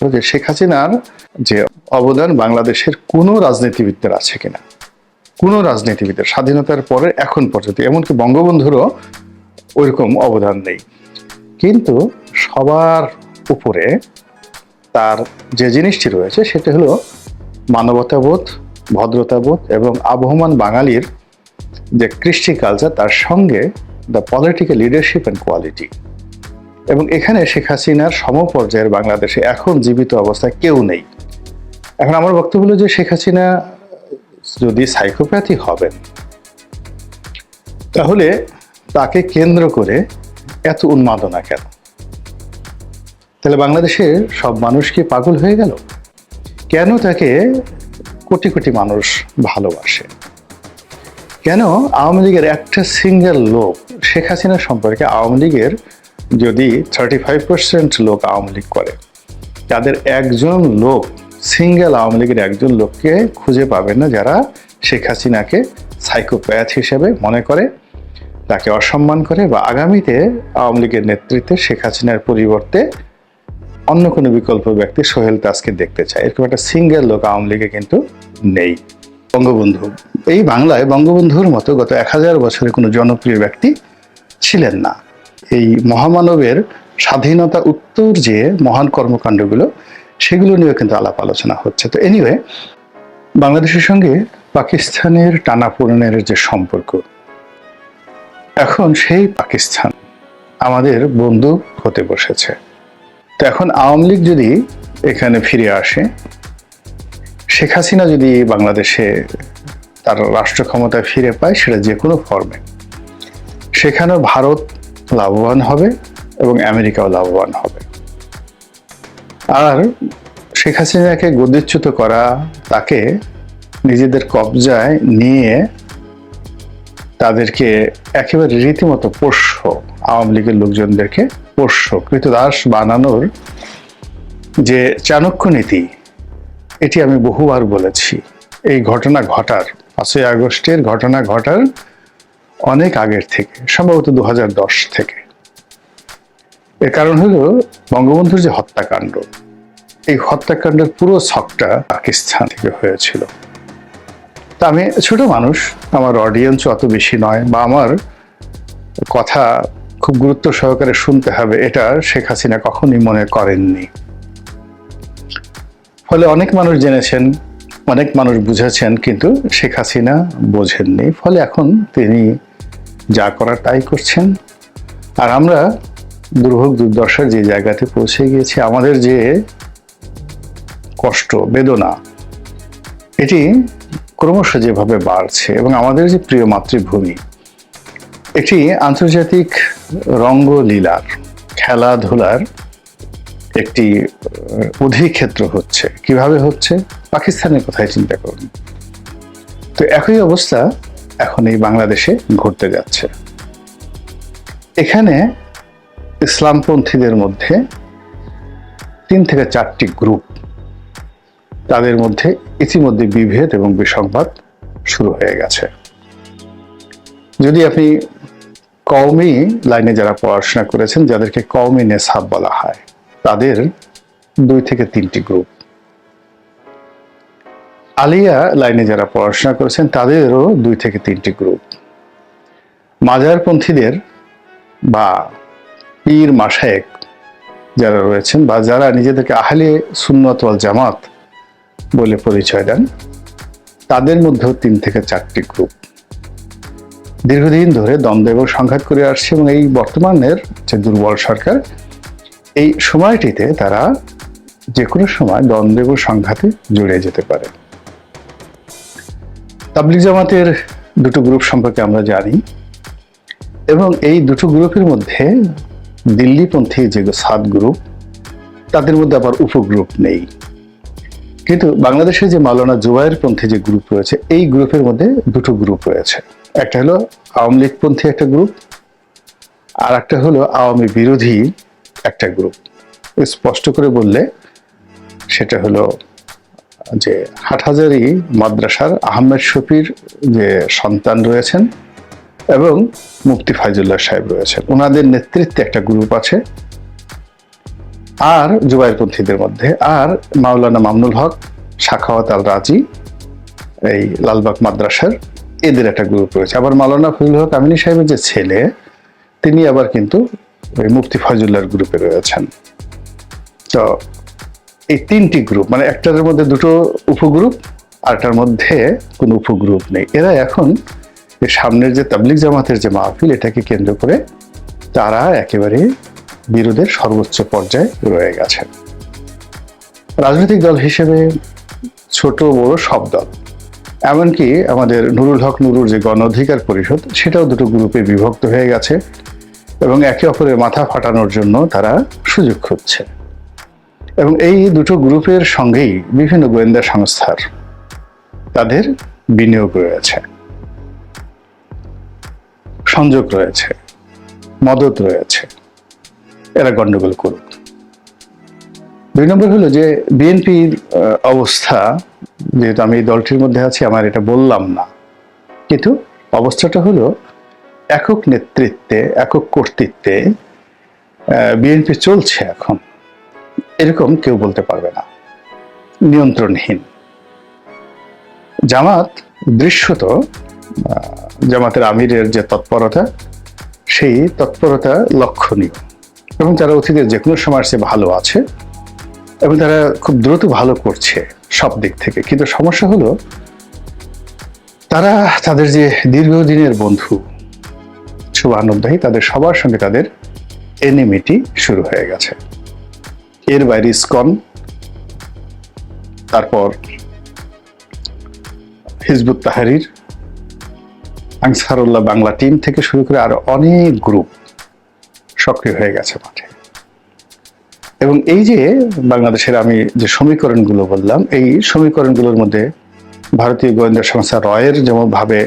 যে শেখ হাসিনার যে অবদান বাংলাদেশের কোনো রাজনীতিবিদদের আছে কিনা? কোনো রাজনীতিবিদের, স্বাধীনতার পরে এখন পর্যন্ত, এমনকি বঙ্গবন্ধুরও ওইরকম অবদান নেই। কিন্তু সবার উপরে তার যে জিনিসটি রয়েছে, সেটা হলো মানবতাবোধ, ভদ্রতাবোধ এবং আবহমান বাঙালির যে কৃষ্টি কালচার তার সঙ্গে the political leadership and quality এবং এখানে শেখ হাসিনার সমপর্যায়ের বাংলাদেশে এখন জীবিত অবস্থায় কেউ নেই। এখন আমার বক্তব্য হলো যে শেখ হাসিনা যদি সাইকোপ্যাথি হবেন, তাহলে তাকে কেন্দ্র করে এত উন্মাদনা কেন? তাহলে বাংলাদেশের সব মানুষ কি পাগল হয়ে গেল? কেন তাকে কোটি কোটি মানুষ ভালোবাসে? কেন আওয়ামী লীগের একটা সিঙ্গেল লোক শেখ হাসিনা সম্পর্কে আওয়ামী লীগের যদি থার্টি ফাইভ পার্সেন্ট লোক আওয়ামী লীগ করে, তাদের একজন লোক সিঙ্গেল আওয়ামী লীগের একজন লোককে খুঁজে পাবেন না যারা শেখ হাসিনাকে সাইকোপ্যাথ হিসেবে মনে করে, তাকে অসম্মান করে বা আগামীতে আওয়ামী লীগের নেতৃত্বে শেখ হাসিনার পরিবর্তে অন্য কোনো বিকল্প ব্যক্তি সোহেল তাজকে দেখতে চায়। এরকম একটা সিঙ্গেল লোক আওয়ামী লীগে কিন্তু নেই। বঙ্গবন্ধু, এই বাংলায় বঙ্গবন্ধুর মতো গত এক হাজার বছরে কোনো জনপ্রিয় ব্যক্তি ছিলেন না। এই মহামানবের স্বাধীনতা উত্তর যে মহান কর্মকাণ্ডগুলো, সেগুলো নিয়েও কিন্তু আলাপ আলোচনা হচ্ছে। তো এনিওয়ে বাংলাদেশের সঙ্গে পাকিস্তানের টানাপোড়েনের যে সম্পর্ক, এখন সেই পাকিস্তান আমাদের বন্ধু হতে বসেছে। তো এখন আওয়ামী লীগ যদি এখানে ফিরে আসে, শেখ হাসিনা যদি বাংলাদেশে তার রাষ্ট্র ক্ষমতায় ফিরে পায়, সেটা যে কোনো ফর্মে সেখানেও ভারত লাভবান হবে এবং আমেরিকাও লাভবান হবে। আর শেখ হাসিনাকে গদিচ্যুত করা, তাকে নিজেদের কবজায় নিয়ে তাদেরকে একেবারে রীতিমতো পোষ্য আওয়ামী লীগের লোকজনদেরকে পোষ্য কৃতদাস বানানোর যে চাণক্য নীতি, এটি আমি বহুবার বলেছি। এই ঘটনা ঘটার পাঁচই আগস্টের ঘটনা ঘটার অনেক আগের থেকে, সম্ভবত দু হাজার দশ থেকে। এর কারণ হলো বঙ্গবন্ধুর যে হত্যাকাণ্ড, এই হত্যাকাণ্ডের পুরো ছকটা পাকিস্তান থেকে হয়েছিল। তা আমি ছোট মানুষ, আমার অডিয়েন্স অত বেশি নয়, বা আমার কথা খুব গুরুত্ব সহকারে শুনতে হবে, এটা শেখ হাসিনা কখনই মনে করেননি। ফলে অনেক মানুষ জেনেছেন, অনেক মানুষ বুঝেছেন, কিন্তু শেখ হাসিনা বোঝেননি। ফলে এখন তিনি যা করার তাই করছেন। আর আমরা দুর্ভোগ দুর্দশার যে জায়গাতে পৌঁছে গিয়েছি, আমাদের যে কষ্ট, বেদনা, এটি ক্রমশ যেভাবে বাড়ছে এবং আমাদের যে প্রিয় মাতৃভূমি এটি আন্তর্জাতিক রঙ্গলীলার, খেলাধুলার একটি অধিক্ষেত্র হচ্ছে। কীভাবে হচ্ছে? পাকিস্তানের কথাই চিন্তা করুন। তো একই অবস্থা এখন এই বাংলাদেশে ঘুরতে যাচ্ছে। এখানে ইসলামপন্থীদের মধ্যে তিন থেকে চারটি গ্রুপ তাদের মধ্যে ইতিমধ্যে বিভেদ এবং বিসংবাদ শুরু হয়ে গেছে। যদি আপনি কওমি লাইনে যারা পড়াশোনা করেছেন, যাদেরকে কওমি নেশাব বলা হয়, তাদের দুই থেকে তিনটি গ্রুপ আলিয়া লাইনে যারা পড়াশোনা করেছেন, তাদেরও দুই থেকে তিনটি গ্রুপ মাজারপন্থীদের বা পীর মাসায়েক যারা রয়েছেন বা যারা নিজেদেরকে আহলে সুন্নত ওয়াল জামাত বলে পরিচয় দেন, তাদের মধ্যেও তিন থেকে চারটি গ্রুপ দীর্ঘদিন ধরে দ্বন্দ্ব এবং সংঘাত করে আসছে এবং এই বর্তমানের যে দুর্বল সরকার, এই সময়টিতে তারা যে কোনো সময় দ্বন্দ্ব এবং সংঘাতে জড়িয়ে যেতে পারে। তাবলিগ জামাতের দুটো গ্রুপ সম্পর্কে আমরা জানি। এবং এই দুটো গ্রুপের মধ্যে দিল্লিপন্থী যে সাত গ্রুপ, তাদের মধ্যে আবার উপগ্রুপ নেই। কিন্তু বাংলাদেশে যে মাওলানা জুবাইর পন্থী যে গ্রুপ রয়েছে, এই গ্রুপের মধ্যে দুটো গ্রুপ রয়েছে। একটা হলো আওয়ামী লীগপন্থী একটা গ্রুপ, আর একটা হলো আওয়ামী বিরোধী একটা গ্রুপ। স্পষ্ট করে বললে সেটা হলো যে হাটহাজারি মাদ্রাসার আহমেদ শফির যে সন্তান রয়েছেন এবং মুফতি ফাইজুল্লাহ সাহেব রয়েছেন। ওনাদের নেতৃত্বে একটা গ্রুপ আছে। আর জুবাইরপন্থীদের মধ্যে আর মাওলানা মামনুল হক, শাখাওয়াত আল রাজি এই লালবাগ মাদ্রাসার এদের একটা গ্রুপ রয়েছে। আবার মাওলানা ফজলুল হক আমিনী সাহেবের যে ছেলে, তিনি আবার কিন্তু ওই মুফতি ফজুল্লার গ্রুপে রয়েছেন। তো এই তিনটি গ্রুপ মানে একটার মধ্যে দুটো উপগ্রুপ আরটার মধ্যে কোনো উপগ্রুপ নেই। এরা এখন সামনের যে তাবলিক জামাতের যে মাহফিল, এটাকে কেন্দ্র করে তারা একেবারে বিরোধের সর্বোচ্চ পর্যায়ে রয়ে গেছে রাজনৈতিক দল হিসেবে ছোট, বড় সব দল। এমনকি আমাদের নুরুল হক নুরুর যে গণ অধিকার পরিষদ, সেটাও দুটো গ্রুপে বিভক্ত হয়ে গেছে এবং একে অপরের মাথা ফাটানোর জন্য তারা সুযোগ খুঁজছে। এবং এই দুটো গ্রুপের সঙ্গেই বিভিন্ন গোয়েন্দা সংস্থার তাদের বিনিয়োগ রয়েছে। সংযোগ রয়েছে, মদত রয়েছে। এরা গন্ডগোল করুক। দুই নম্বর হলো যে বিএনপির অবস্থা, যেহেতু আমি এই দলটির মধ্যে আছি, আমার এটা বললাম না। কিন্তু অবস্থাটা হলো একক নেতৃত্বে, একক কর্তৃত্বে বিএনপি চলছে এখন। এরকম কেউ বলতে পারবে না। নিয়ন্ত্রণহীন। জামাত দৃশ্যত জামাতের আমিরের যে তৎপরতা, সেই তৎপরতা লক্ষণীয়। এবং তারা অতীতের যে কোনো সময় সে ভালো আছে, এবং তারা খুব দ্রুত ভালো করছে সব দিক থেকে। কিন্তু সমস্যা হলো, তারা তাদের যে দীর্ঘদিনের বন্ধু শুভানুদ্দায়ী তাদের সবার সঙ্গে তাদের এনিমিটি শুরু হয়ে গেছে। এর বাইরে ইসকন, তারপর Hizbut Tahrir, Ansarullah Bangla team থেকে শুরু করে আরও অনেক গ্রুপ সক্রিয় হয়ে গেছে মাঠে। এবং এই যে বাংলাদেশের আমি যে সমীকরণগুলো বললাম, এই সমীকরণগুলোর মধ্যে ভারতীয় গোয়েন্দা সংস্থা রয়ের যেমন ভাবে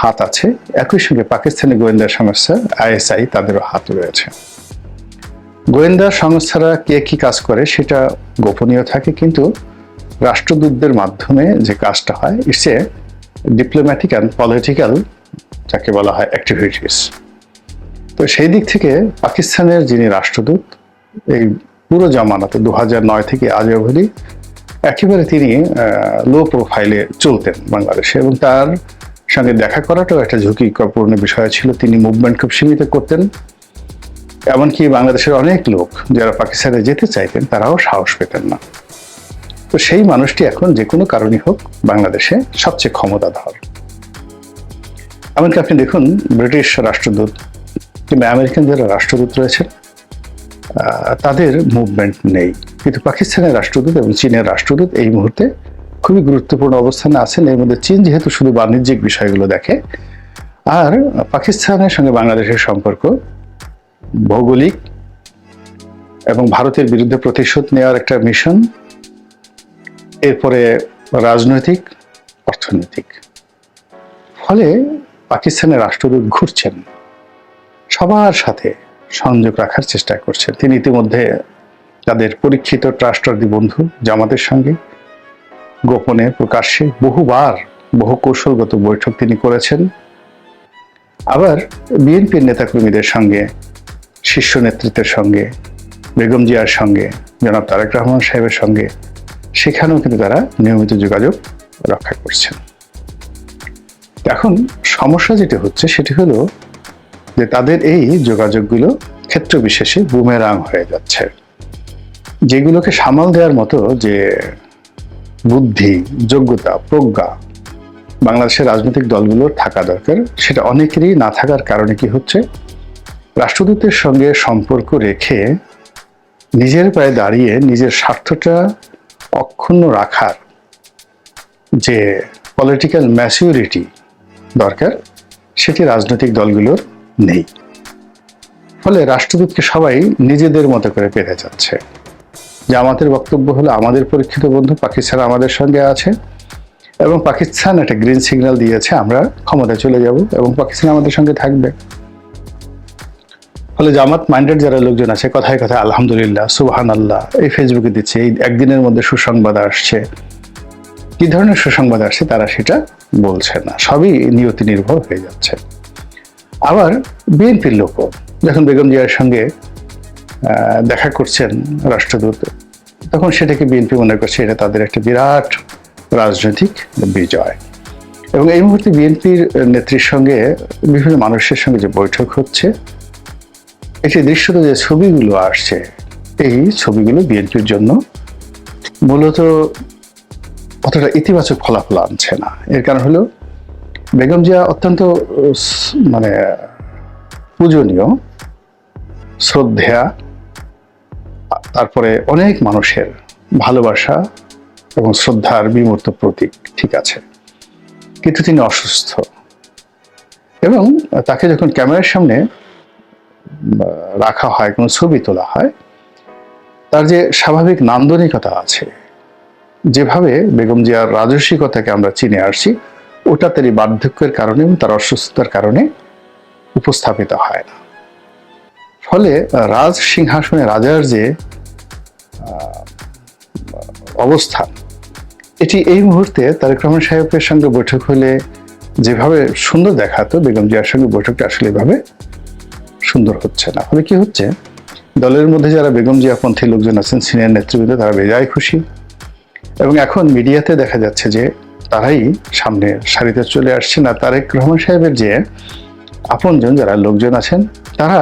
হাত আছে, একই সঙ্গে পাকিস্তানি গোয়েন্দা সংস্থা আইএসআই তাদেরও হাত রয়েছে। গোয়েন্দা সংস্থারা কে কি কাজ করে সেটা গোপনীয় থাকে, কিন্তু রাষ্ট্রদূতদের মাধ্যমে যে কাজটা হয় it's a diplomatic and political যাকে বলা হয় অ্যাক্টিভিটিস তো সেই দিক থেকে পাকিস্তানের যিনি রাষ্ট্রদূত, এই পুরো জামানাতে দু নয় থেকে আজ অবধি, একেবারে তিনি লো প্রোফাইলে চলতেন বাংলাদেশে এবং তার সঙ্গে দেখা করাটাও একটা ঝুঁকিপূর্ণ বিষয় ছিল। তিনি মুভমেন্ট খুব সীমিত করতেন। এমনকি বাংলাদেশের অনেক লোক যারা পাকিস্তানে যেতে চাইতেন তারাও সাহস পেতেন না। তো সেই মানুষটি এখন যে কোনো কারণে হোক বাংলাদেশে সবচেয়ে ক্ষমতাধর। এমনকি আপনি দেখুন, ব্রিটিশ রাষ্ট্রদূত কিংবা আমেরিকান যারা রাষ্ট্রদূত রয়েছেন তাদের মুভমেন্ট নেই। কিন্তু পাকিস্তানের রাষ্ট্রদূত এবং চীনের রাষ্ট্রদূত এই মুহূর্তে খুবই গুরুত্বপূর্ণ অবস্থানে আছেন। এর মধ্যে চীন যেহেতু শুধু বাণিজ্যিক বিষয়গুলো দেখে, আর পাকিস্তানের সঙ্গে বাংলাদেশের সম্পর্ক ভৌগোলিক এবং ভারতের বিরুদ্ধে প্রতিশোধ নেওয়ার একটা মিশন এরপরে রাজনৈতিক, অর্থনৈতিক। ফলে পাকিস্তানের রাষ্ট্রদূত ঘুরছেন। সবার সাথে সংযোগ রাখার চেষ্টা করছেন। তিনি ইতিমধ্যে তাদের পরীক্ষিত ট্রাস্টারদি বন্ধু জামাতের সঙ্গে গোপনে প্রকাশ্যে বহুবার বহু কৌশলগত বৈঠক তিনি করেছেন। আবার বিএনপির নেতাকর্মীদের সঙ্গে শীর্ষ নেতৃত্বের সঙ্গে, বেগম জিয়ার সঙ্গে, জনাব তারেক রহমান সাহেবের সঙ্গে, সেখানেও কিন্তু তারা নিয়মিত যোগাযোগ রক্ষা করছেন। এখন সমস্যা যেটা হচ্ছে সেটি হলো যে তাদের এই যোগাযোগগুলো ক্ষেত্র বিশেষে বুমেরাং হয়ে যাচ্ছে। যেগুলোকে সামাল দেওয়ার মতো যে বুদ্ধি, যোগ্যতা, প্রজ্ঞা বাংলাদেশের রাজনৈতিক দলগুলোর থাকা দরকার, সেটা অনেকেরই না থাকার কারণে কি হচ্ছে? রাষ্ট্রদূতের সঙ্গে সম্পর্ক রেখে নিজের পায়ে দাঁড়িয়ে নিজের স্বার্থটা অক্ষুণ্ণ রাখার যে পলিটিক্যাল ম্যাচিউরিটি দরকার, সেটি রাজনৈতিক দলগুলোর নেই। ফলে রাষ্ট্রদূতকে সবাই নিজেদের মতো করে পেতে যাচ্ছে। জামাতের বক্তব্য হলো, আমাদের পরীক্ষিত বন্ধু পাকিস্তান আমাদের সঙ্গে আছে এবং পাকিস্তান একটা গ্রিন সিগন্যাল দিয়েছে, আমরা ক্ষমতায় চলে যাব এবং পাকিস্তান আমাদের সঙ্গে থাকবে। ফলে জামাত মাইন্ডেড যারা লোকজন আছে, কথায় কথায় আলহামদুলিল্লাহ সুবহান আল্লাহ এই ফেসবুকে দিচ্ছে, এই একদিনের মধ্যে সুসংবাদ আসছে। কি ধরনের সুসংবাদ আসছে তারা সেটা বলছে না। সবই নিয়তি নির্ভর হয়ে যাচ্ছে। আবার বিএনপির লোকও, যখন বেগম জিয়ার সঙ্গে দেখা করছেন রাষ্ট্রদূত, তখন সেটাকে বিএনপি মনে করছে এটা তাদের একটা বিরাট রাজনৈতিক বিজয়। এবং এই মুহূর্তে বিএনপির নেত্রীর সঙ্গে বিভিন্ন মানুষের সঙ্গে যে বৈঠক হচ্ছে এটি দৃশ্যত যে ছবিগুলো আসছে, এই ছবিগুলো বিএনপির জন্য মূলত অতটা ইতিবাচক ফলাফল আনছে না। এর কারণ হলো, বেগম জিয়া অত্যন্ত মানে পূজনীয়, শ্রদ্ধেয়া, তারপরে অনেক মানুষের ভালোবাসা এবং শ্রদ্ধার বিমূর্ত প্রতীক, ঠিক আছে। কিন্তু তিনি অসুস্থ। এবং তাকে যখন ক্যামেরার সামনে রাখা হয়, কোনো ছবি তোলা হয়, তার যে স্বাভাবিক নান্দনিকতা আছে, যেভাবে বেগম জিয়ার রাজস্বিকতাকে আমরা চিনে আসছি, ওটা তারই বার্ধক্যের কারণে তার অসুস্থতার কারণে উপস্থাপিত হয় না। ফলে রাজ সিংহাসনে রাজার যে অবস্থান এটি এই মুহূর্তে তারেক রহমান সাহেবের সঙ্গে বৈঠক হলে যেভাবে সুন্দর দেখাতো, বেগম জিয়ার সঙ্গে বৈঠকটা আসলে এভাবে সুন্দর হচ্ছে না। ফলে কি হচ্ছে? দলের মধ্যে যারা বেগম জিয়াপন্থী লোকজন আছেন, সিনিয়র নেতৃবৃন্দ, তারা বেজায় খুশি। এবং এখন মিডিয়াতে দেখা যাচ্ছে যে তারাই সামনে সারিতে চলে আসছে না তারেক রহমান সাহেবের যে আপনজন যারা লোকজন আছেন, তারা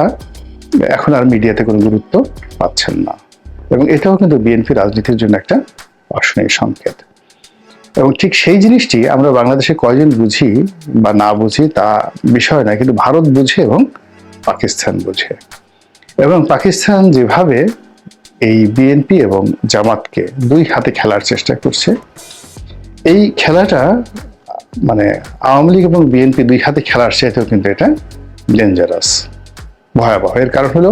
এখন আর মিডিয়াতে কোনো গুরুত্ব পাচ্ছেন না। এবং এটাও কিন্তু বিএনপি রাজনীতির জন্য একটা অশনীয় সংকেত। এবং ঠিক সেই জিনিসটি আমরা বাংলাদেশে কয়জন বুঝি বা না বুঝি তা বিষয় না কিন্তু ভারত বুঝে এবং পাকিস্তান বুঝে। এবং পাকিস্তান যেভাবে এই বিএনপি এবং জামাতকে দুই হাতে খেলার চেষ্টা করছে, এই খেলাটা মানে আওয়ামী লীগ এবং বিএনপি দুই হাতে খেলার চাইতেও কিন্তু এটা ডেঞ্জারাস ভয়াবহ। এর কারণ হলো,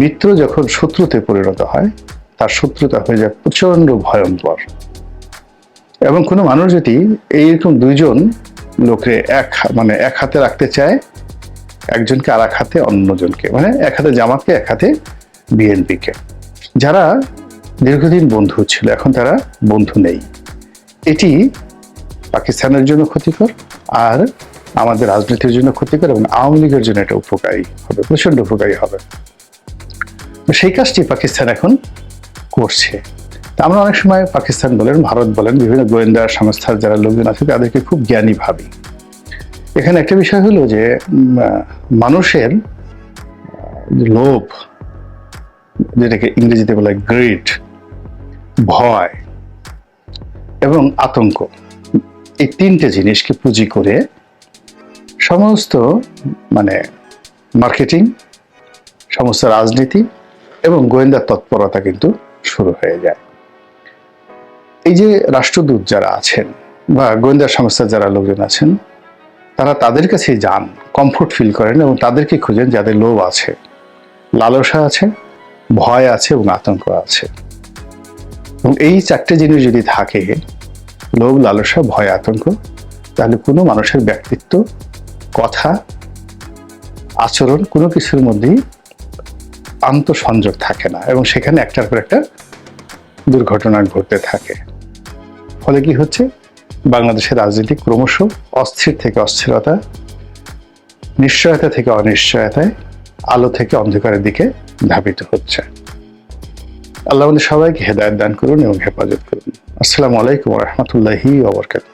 মিত্র যখন শত্রুতে পরিণত হয়, তার শত্রুতা হয়ে যায় প্রচণ্ড ভয়ঙ্কর। এবং কোনো মানুষ যদি এইরকম দুইজন লোকে এক মানে এক হাতে রাখতে চায় একজনকে আর এক হাতে অন্যজনকে। মানে এক হাতে জামাতকে, এক হাতে বিএনপিকে। যারা দীর্ঘদিন বন্ধু ছিল, এখন তারা বন্ধু নেই। এটি পাকিস্তানের জন্য ক্ষতিকর আর আমাদের রাজনীতির জন্য ক্ষতিকর এবং আওয়ামী লীগের জন্য এটা উপকারী হবে প্রচণ্ড উপকারী হবে। সেই কাজটি পাকিস্তান এখন করছে। আমরা অনেক সময় পাকিস্তান বলেন, ভারত বলেন, বিভিন্ন গোয়েন্দা সংস্থার যারা লোকজন আছে, তাদেরকে খুব জ্ঞানী ভাবি। এখানে একটা বিষয় হলো যে মানুষের লোভ, যেটাকে ইংরেজিতে বলে গ্রিড ভয় এবং আতঙ্ক, এই তিনটে জিনিসকে পুঁজি করে সমস্ত মানে মার্কেটিং সমস্ত রাজনীতি এবং গোয়েন্দা তৎপরতা কিন্তু শুরু হয়ে যায়। এই যে রাষ্ট্রদূত যারা আছেন বা গোয়েন্দা সংস্থার যারা লোকজন আছেন তারা তাদের কাছেই যান কমফোর্ট ফিল করেন এবং তাদেরকে খুঁজেন যাদের লোভ আছে, লালসা আছে, ভয় আছে এবং আতঙ্ক আছে। এবং এই চারটে জিনিস যদি থাকে, লোভ, লালসা, ভয়, আতঙ্ক, তাহলে কোনো মানুষের ব্যক্তিত্ব, কথা, আচরণ কোনো কিছুর মধ্যেই আন্তঃসংযোগ থাকে না এবং সেখানে একটার পর একটা দুর্ঘটনা ঘটতে থাকে। ফলে কি হচ্ছে? বাংলাদেশের রাজনীতি ক্রমশ অস্থির থেকে অস্থিরতা, নিশ্চয়তা থেকে অনিশ্চয়তায়, আলো থেকে অন্ধকারের দিকে ধাবিত হচ্ছে। আল্লাহ আমাদের সবাইকে হেদায়ত দান করুন এবং হেফাজত করুন। আসসালামু আলাইকুম রহমতুল্লাহি ওবরকাত